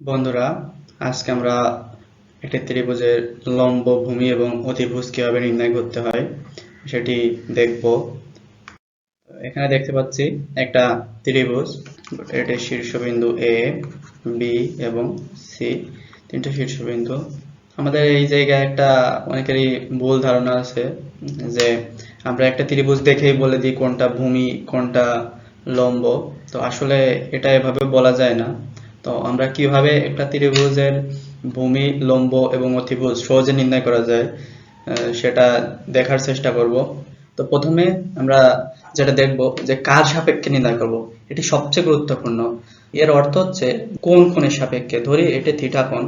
বন্ধুরা, আজকে আমরা একটি ত্রিভুজের লম্ব ভূমি এবং অতিভুজ কীভাবে নির্ণয় করতে হয় সেটি দেখব। এখানে দেখতে পাচ্ছি একটা ত্রিভুজ, এটি শীর্ষবিন্দু এ বি এবং সি তিনটে শীর্ষবিন্দু। আমাদের এই জায়গায় একটা অনেকেরই ভুল ধারণা আছে যে আমরা একটা ত্রিভুজ দেখেই বলে দিই কোনটা ভূমি, কোনটা লম্ব। তো আসলে এটা এভাবে বলা যায় না। তো আমরা কীভাবে একটা ত্রিভুজের ভূমি, লম্ব এবং অতিভুজ সহজে নির্ণয় করা যায় সেটা দেখার চেষ্টা করব। তো প্রথমে আমরা যেটা দেখব যে কার সাপেক্ষে নির্ণয় করব, এটি সবচেয়ে গুরুত্বপূর্ণ। এর অর্থ হচ্ছে কোন কোণের সাপেক্ষে? ধরি এটি থিটা কোণ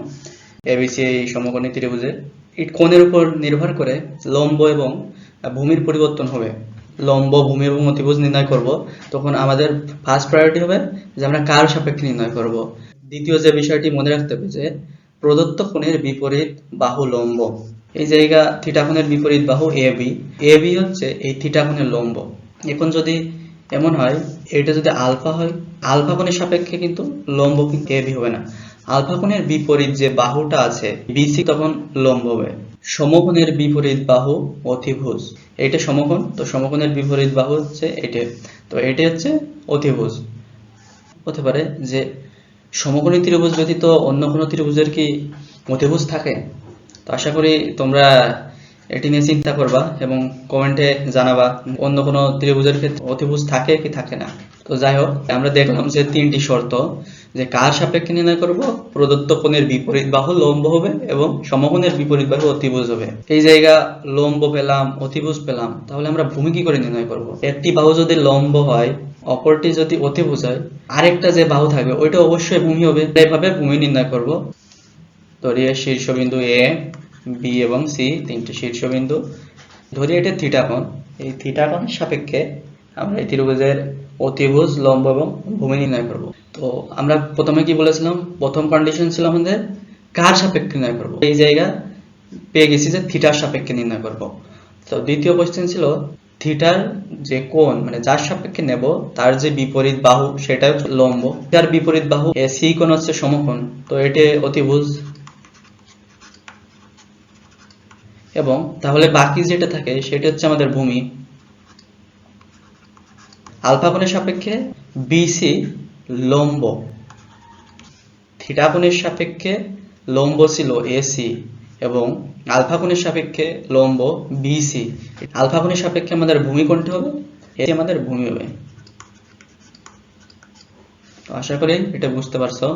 এবিসি এই সমকোণী ত্রিভুজে এই কোণের উপর নির্ভর করে লম্ব এবং ভূমির পরিবর্তন হবে। লম্ব ভূমি এবং অতিভুজ নির্ণয় করব, তখন আমাদের ফার্স্ট প্রায়োরিটি হবে যে আমরা কার সাপেক্ষে নির্ণয় করব। দ্বিতীয় যে বিষয়টি মনে রাখতে হবে যে প্রদত্ত কোণের বিপরীত বাহু লম্ব, এই জায়গা থিটা কোণের বিপরীত বাহু এ বি এ বি হচ্ছে এই থিটা কোণের লম্ব। এখন যদি এমন হয়, এটা যদি আলফা হয়, আলফা কোণের সাপেক্ষে কিন্তু লম্ব কিন্তু এ বি হবে না। আলফা কোণের বিপরীত যে বাহুটা আছে বিসি তখন লম্ব হবে। সমকোণের বিপরীত বাহু অতিভুজ। এটা সমকোণ, তো সমকোণের বিপরীত বাহু হচ্ছে এটা। তো এটা হচ্ছে অতিভুজ। হতে পারে যে সমকোণী ত্রিভুজ ব্যতীত অন্য কোনো ত্রিভুজের কি অতিভুজ থাকে? তো আশা করি তোমরা এটি নিয়ে চিন্তা করবা এবং কমেন্টে জানাবা অন্য কোনো ত্রিভুজের ক্ষেত্রে অতিভুজ থাকে কি থাকে না। তো যাই হোক, আমরা দেখলাম যে তিনটি শর্ত, যে কার সাপেক্ষে নির্ণয় করব? প্রদত্ত কোণের বিপরীত বাহু লম্ব হবে এবং সমকোণের বিপরীত বাহু অতিভুজ হবে। এই জায়গা লম্ব পেলাম, অতিভুজ পেলাম, তাহলে আমরা ভূমি কি করে নির্ণয় করব? একটি বাহু যদি লম্ব হয়, অপরটি যদি অতিভুজ হয়, আরেকটা যে বাহু থাকবে, ওইটা অবশ্যই ভূমি হবে। এইভাবে ভূমি নির্ণয় করব। ধরি এর শীর্ষবিন্দু এ বি এবং সি তিনটি শীর্ষবিন্দু। ধরি এটা থিটা কোণ এই থিটা কোণের সাপেক্ষে আমরা এই ত্রিভুজের অতিভুজ, লম্ব এবং ভূমি নির্ণয় করব। তো আমরা প্রথমে কি বলেছিলাম? প্রথম কন্ডিশন ছিল আমাদের কার সাপেক্ষে নির্ণয় করব? এই জায়গা পেয়ে গেছি যে থিটার সাপেক্ষে নির্ণয় করব। তো দ্বিতীয় কোশ্চেন ছিল, থিটার যে কোণ মানে যার সাপেক্ষে নেব, তার যে বিপরীত বাহু সেটা লম্ব। যার বিপরীত বাহু সি কোণ হচ্ছে সমকোণ। তো এটি অতিভুজ এবং তাহলে বাকি যেটা থাকে, সেটা হচ্ছে আমাদের ভূমি। আলফা কোণের সাপেক্ষে বিসি লম্ব। থিটা কোণের সাপেক্ষে লম্ব ছিল এসি এবং আলফা কোণের সাপেক্ষে লম্ব বিসি আলফা কোণের সাপেক্ষে আমাদের ভূমি কোণটি হবে? এটি আমাদের ভূমি হবে। আশা করি এটা বুঝতে পারছ।